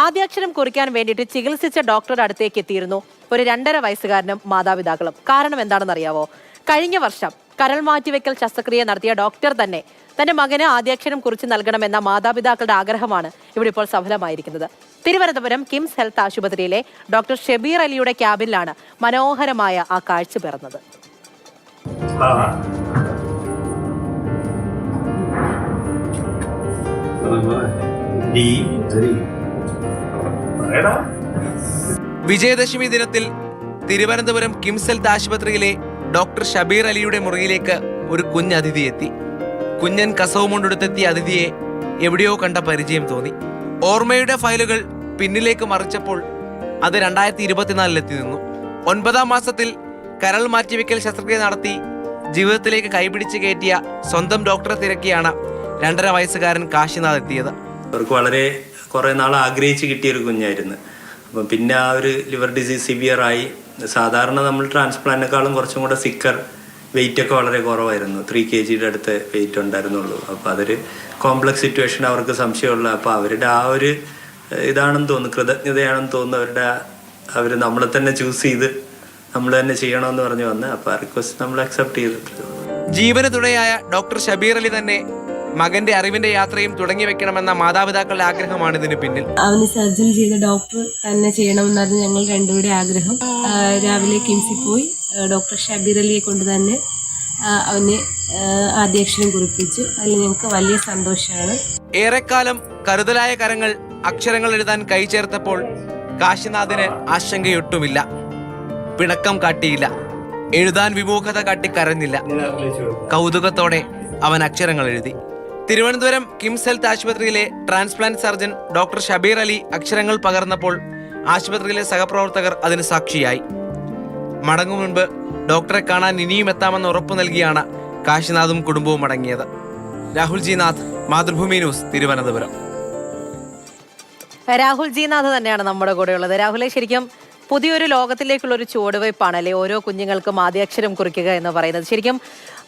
ആദ്യാക്ഷരം കുറിക്കാൻ വേണ്ടിയിട്ട് ചികിത്സിച്ച ഡോക്ടറുടെ അടുത്തേക്ക് എത്തിയിരുന്നു. ഒരു രണ്ടര വയസ്സുകാരനും മാതാപിതാക്കളും. കാരണം എന്താണെന്ന് അറിയാവോ കഴിഞ്ഞ വർഷം കരൾ മാറ്റിവെക്കൽ ശസ്ത്രക്രിയ നടത്തിയ ഡോക്ടർ തന്നെ തന്റെ മകന് ആദ്യാക്ഷരം കുറിച്ച് നൽകണമെന്ന മാതാപിതാക്കളുടെ ആഗ്രഹമാണ് ഇവിടെ ഇപ്പോൾ സഫലമായിരിക്കുന്നത്. തിരുവനന്തപുരം കിംസ് ഹെൽത്ത് ആശുപത്രിയിലെ ഡോക്ടർ ഷെബീർ അലിയുടെ ക്യാബിനിലാണ് മനോഹരമായ ആ കാഴ്ച പിറന്നത്. വിജയദശമി ദിനത്തിൽ തിരുവനന്തപുരം കിംസ് ഹെൽത്ത് ആശുപത്രിയിലെ ഡോക്ടർ ഷബീർ അലിയുടെ മുറിയിലേക്ക് ഒരു കുഞ്ഞ് അതിഥി എത്തി. കുഞ്ഞൻ കസവും കൊണ്ടെടുത്തെത്തിയ അതിഥിയെ എവിടെയോ കണ്ട പരിചയം തോന്നി. ഓർമ്മയുടെ ഫയലുകൾ പിന്നിലേക്ക് മറിച്ചപ്പോൾ അത് രണ്ടായിരത്തി ഇരുപത്തിനാലിലെത്തി നിന്നു. ഒൻപതാം മാസത്തിൽ കരൾ മാറ്റിവെക്കൽ ശസ്ത്രക്രിയ നടത്തി ജീവിതത്തിലേക്ക് കൈപിടിച്ച് കയറ്റിയ സ്വന്തം ഡോക്ടറെ തിരക്കിയാണ് രണ്ടര വയസ്സുകാരൻ കാശിനാഥ് എത്തിയത്. അവർക്ക് വളരെ കുറെ നാൾ ആഗ്രഹിച്ച് കിട്ടിയൊരു കുഞ്ഞായിരുന്നു. അപ്പം പിന്നെ ആ ഒരു ലിവർ ഡിസീസ് സിവിയർ ആയി. സാധാരണ നമ്മൾ ട്രാൻസ്പ്ലാന്റിനേക്കാളും കുറച്ചും കൂടെ സിക്കർ വെയിറ്റ് ഒക്കെ വളരെ കുറവായിരുന്നു. ത്രീ കെ ജിയുടെ അടുത്ത് വെയിറ്റ് ഉണ്ടായിരുന്നുള്ളൂ. അപ്പോൾ അതൊരു കോംപ്ലക്സ് സിറ്റുവേഷൻ അവർക്ക് സംശയമുള്ള അപ്പോൾ അവരുടെ ആ ഒരു ഇതാണെന്ന് തോന്നുന്നു കൃതജ്ഞതയാണെന്ന് തോന്നുന്നു അവരുടെ അവർ നമ്മളെ തന്നെ ചൂസ് ചെയ്ത് നമ്മൾ തന്നെ ചെയ്യണമെന്ന് പറഞ്ഞ് വന്ന്. അപ്പോൾ ആ റിക്വസ്റ്റ് നമ്മൾ അക്സെപ്റ്റ് ചെയ്തിട്ടുണ്ട് ജീവന തുണയായ ഡോക്ടർ ഷബീർ അലി തന്നെ മകന്റെ അറിവിന്റെ യാത്രയും തുടങ്ങി വെക്കണമെന്ന മാതാപിതാക്കളുടെ ആഗ്രഹമാണ് ഇതിന് പിന്നിൽ. അവന് സർജറി ചെയ്ത ഡോക്ടർ തന്നെ ചെയ്യണമെന്നായിരുന്നു ഞങ്ങൾ രണ്ടുപേരുടെ ആഗ്രഹം. രാവിലെ കിംസിൽ പോയി ഡോക്ടർ ഷബീർ അലിയെ കൊണ്ട് തന്നെ അവന് ആദ്യാക്ഷരം കുറിപ്പിച്ചു. അതിൽ ഞങ്ങൾക്ക് വലിയ സന്തോഷമാണ്. ഏറെക്കാലം കരുതലായ കരങ്ങൾ അക്ഷരങ്ങൾ എഴുതാൻ കൈ ചേർത്തപ്പോൾ കാശിനാഥിന് ആശങ്കയൊട്ടുമില്ല. പിണക്കം കാട്ടിയില്ല. എഴുതാൻ വിമുഖത കാട്ടി കരഞ്ഞില്ല. കൗതുകത്തോടെ അവൻ അക്ഷരങ്ങൾ എഴുതി. തിരുവനന്തപുരം കിംസ് ഹെൽത്ത് ആശുപത്രിയിലെ transplant surgeon doctor Shabeer Ali അക്ഷരങ്ങൾ പകർന്നപ്പോൾ ആശുപത്രിയിലെ സഹപ്രവർത്തകർ അതിന് സാക്ഷിയായി. മടങ്ങും മുൻപ് ഡോക്ടറെ കാണാൻ ഇനിയും എത്താമെന്ന് ഉറപ്പു നൽകിയാണ് കാശിനാഥും കുടുംബവും മടങ്ങിയത് Rahul G Nath Mathrubhumi news Thiruvananthapuram. Rahul G Nath തന്നെയാണ് നമ്മുടെ കൂടെയുള്ളത്. രാഹുലെ ശരിക്കും പുതിയൊരു ലോകത്തിലേക്കുള്ള ഒരു ചുവടുവയ്പ്പാണ് അല്ലെ? ഓരോ കുഞ്ഞുങ്ങൾക്കും ആദ്യാക്ഷരം കുറിക്കുക എന്ന് പറയുന്നത്. ശരിക്കും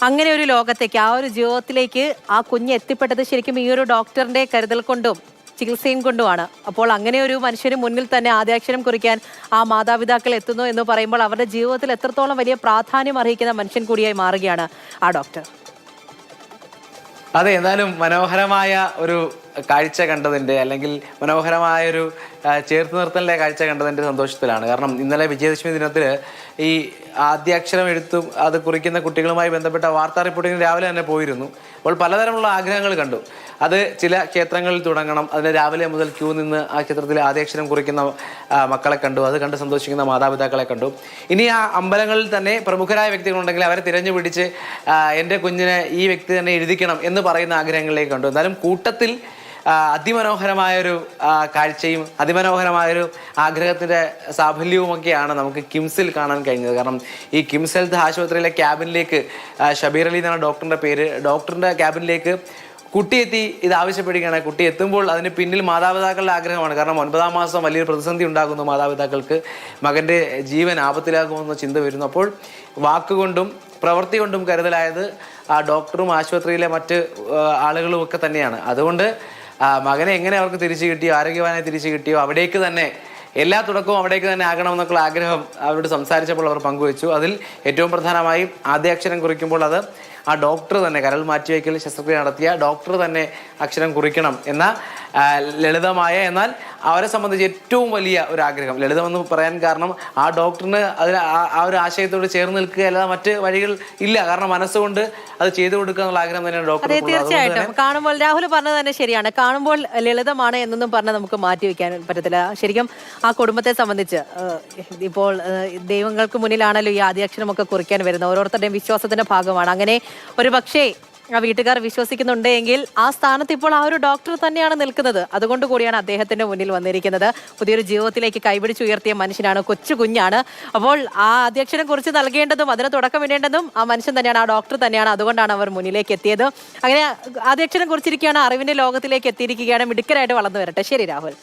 അങ്ങനെ ഒരു ലോകത്തേക്ക് ആ ഒരു ജീവിതത്തിലേക്ക് ആ കുഞ്ഞ് എത്തിപ്പെട്ടത് ശരിക്കും ഈ ഒരു ഡോക്ടറിന്റെ കരുതൽ കൊണ്ടും ചികിത്സയും കൊണ്ടുമാണ്. അപ്പോൾ അങ്ങനെ ഒരു മനുഷ്യന് മുന്നിൽ തന്നെ ആദ്യാക്ഷരം കുറിക്കാൻ ആ മാതാപിതാക്കൾ എത്തുന്നു എന്ന് പറയുമ്പോൾ അവരുടെ ജീവിതത്തിൽ എത്രത്തോളം വലിയ പ്രാധാന്യം അർഹിക്കുന്ന മനുഷ്യൻ കൂടിയായി മാറുകയാണ് ആ ഡോക്ടർ. അതെ എന്നാലും മനോഹരമായ ഒരു കാഴ്ച കണ്ടതിന്റെ അല്ലെങ്കിൽ മനോഹരമായ ഒരു ആ, ചേർത്ത് നിർത്തലിന്റെ കാഴ്ച കണ്ടതിന്റെ സന്തോഷത്തിലാണ്. കാരണം ഇന്നലെ വിജയദശമി ദിനത്തിൽ ഈ ആദ്യാക്ഷരം എഴുത്തും അത് കുറിക്കുന്ന കുട്ടികളുമായി ബന്ധപ്പെട്ട വാർത്താ റിപ്പോർട്ടിംഗ് രാവിലെ തന്നെ പോയിരുന്നു. അപ്പോൾ പലതരമുള്ള ആഗ്രഹങ്ങൾ കണ്ടു. അത് ചില ക്ഷേത്രങ്ങളിൽ തുടങ്ങണം. അതിന് രാവിലെ മുതൽ ക്യൂ നിന്ന് ആ ക്ഷേത്രത്തിൽ ആദ്യാക്ഷരം കുറിക്കുന്ന മക്കളെ കണ്ടു. അത് കണ്ട് സന്തോഷിക്കുന്ന മാതാപിതാക്കളെ കണ്ടു. ഇനി ആ അമ്പലങ്ങളിൽ തന്നെ പ്രമുഖരായ വ്യക്തികളുണ്ടെങ്കിൽ അവരെ തിരഞ്ഞു പിടിച്ച് എന്റെ കുഞ്ഞിനെ ഈ വ്യക്തി തന്നെ എഴുതിക്കണം എന്ന് പറയുന്ന ആഗ്രഹങ്ങളിലേക്ക് കണ്ടു. എന്നാലും കൂട്ടത്തിൽ അതിമനോഹരമായൊരു കാഴ്ചയും അതിമനോഹരമായൊരു ആഗ്രഹത്തിന്റെ സാഫല്യവുമൊക്കെയാണ് നമുക്ക് കിംസിൽ കാണാൻ കഴിഞ്ഞത്. കാരണം ഈ കിംസ് ഹെൽത്ത് ആശുപത്രിയിലെ ക്യാബിനിലേക്ക് ഷബീർ അലി എന്നാണ് ഡോക്ടറിന്റെ പേര്. ഡോക്ടറിന്റെ ക്യാബിനിലേക്ക് കുട്ടിയെത്തി ഇത് ആവശ്യപ്പെടുകയാണ്. കുട്ടി എത്തുമ്പോൾ അതിന് പിന്നിൽ മാതാപിതാക്കളുടെ ആഗ്രഹമാണ്. കാരണം ഒൻപതാം മാസം വലിയൊരു പ്രതിസന്ധി ഉണ്ടാകുന്നു മാതാപിതാക്കൾക്ക്. മകന്റെ ജീവൻ ആപത്തിലാകുമെന്ന ചിന്ത വരുന്നു. അപ്പോൾ വാക്കുകൊണ്ടും പ്രവൃത്തി കൊണ്ടും കരുതലായത് ആ ഡോക്ടറും ആശുപത്രിയിലെ മറ്റ് ആളുകളും ഒക്കെ തന്നെയാണ്. അതുകൊണ്ട് മകനെ എങ്ങനെ അവർക്ക് തിരിച്ചു കിട്ടിയോ ആരോഗ്യവാനായി തിരിച്ചു കിട്ടിയോ അവിടേക്ക് തന്നെ എല്ലാ തുടക്കവും അവിടേക്ക് തന്നെ ആകണമെന്നൊക്കെയുള്ള ആഗ്രഹം അവരോട് സംസാരിച്ചപ്പോൾ അവർ പങ്കുവച്ചു. അതിൽ ഏറ്റവും പ്രധാനമായും ആദ്യാക്ഷരം കുറിക്കുമ്പോൾ അത് ആ ഡോക്ടർ തന്നെ കരൾ മാറ്റിവയ്ക്കൽ ശസ്ത്രക്രിയ നടത്തിയ ഡോക്ടർ തന്നെ അക്ഷരം കുറിക്കണം എന്ന ലളിതമായ എന്നാൽ അവരെ സംബന്ധിച്ച് ഏറ്റവും വലിയ ഒരു ആഗ്രഹം. ലളിതമെന്ന് പറയാൻ കാരണം ആ ഡോക്ടറിന് അതിൽ ആ- ഒരു ആശയത്തോട് ചേർന്ന് നിൽക്കുക അല്ലാതെ മറ്റ് വഴികൾ ഇല്ല. കാരണം മനസ്സുകൊണ്ട് അത് ചെയ്തു കൊടുക്കുക എന്നുള്ള ആഗ്രഹം തന്നെയാണ് ഡോക്ടർ തീർച്ചയായിട്ടും. കാണുമ്പോൾ രാഹുൽ പറഞ്ഞത് തന്നെ ശരിയാണ്. കാണുമ്പോൾ ലളിതമാണ് എന്നൊന്നും പറഞ്ഞാൽ നമുക്ക് മാറ്റി വെക്കാൻ പറ്റത്തില്ല. ശരിക്കും ആ കുടുംബത്തെ സംബന്ധിച്ച് ഇപ്പോൾ ദൈവങ്ങൾക്ക് മുന്നിലാണല്ലോ ഈ ആദ്യാക്ഷരമൊക്കെ കുറിക്കാൻ വരുന്നത്. ഓരോരുത്തരുടെയും വിശ്വാസത്തിന്റെ ഭാഗമാണ്. അങ്ങനെ ഒരു പക്ഷേ ആ വീട്ടുകാർ വിശ്വസിക്കുന്നുണ്ട് എങ്കിൽ ആ സ്ഥാനത്ത് ഇപ്പോൾ ആ ഒരു ഡോക്ടർ തന്നെയാണ് നിൽക്കുന്നത്. അതുകൊണ്ട് കൂടിയാണ് അദ്ദേഹത്തിന്റെ മുന്നിൽ വന്നിരിക്കുന്നത്. പുതിയൊരു ജീവിതത്തിലേക്ക് കൈപിടിച്ചുയർത്തിയ മനുഷ്യനാണ് കൊച്ചു കുഞ്ഞാണ്. അപ്പോൾ ആ അധ്യക്ഷനെ കുറിച്ച് നൽകേണ്ടതും അതിന് തുടക്കം ഇടേണ്ടതും ആ മനുഷ്യൻ തന്നെയാണ് ആ ഡോക്ടർ തന്നെയാണ്. അതുകൊണ്ടാണ് അവർ മുന്നിലേക്ക് എത്തിയത്. അങ്ങനെ അധ്യക്ഷനെ കുറിച്ചിരിക്കുകയാണ് അറിവിന്റെ ലോകത്തിലേക്ക് എത്തിയിരിക്കുകയാണ്. മിടുക്കരായിട്ട് വളർന്നു വരട്ടെ. ശരി രാഹുൽ.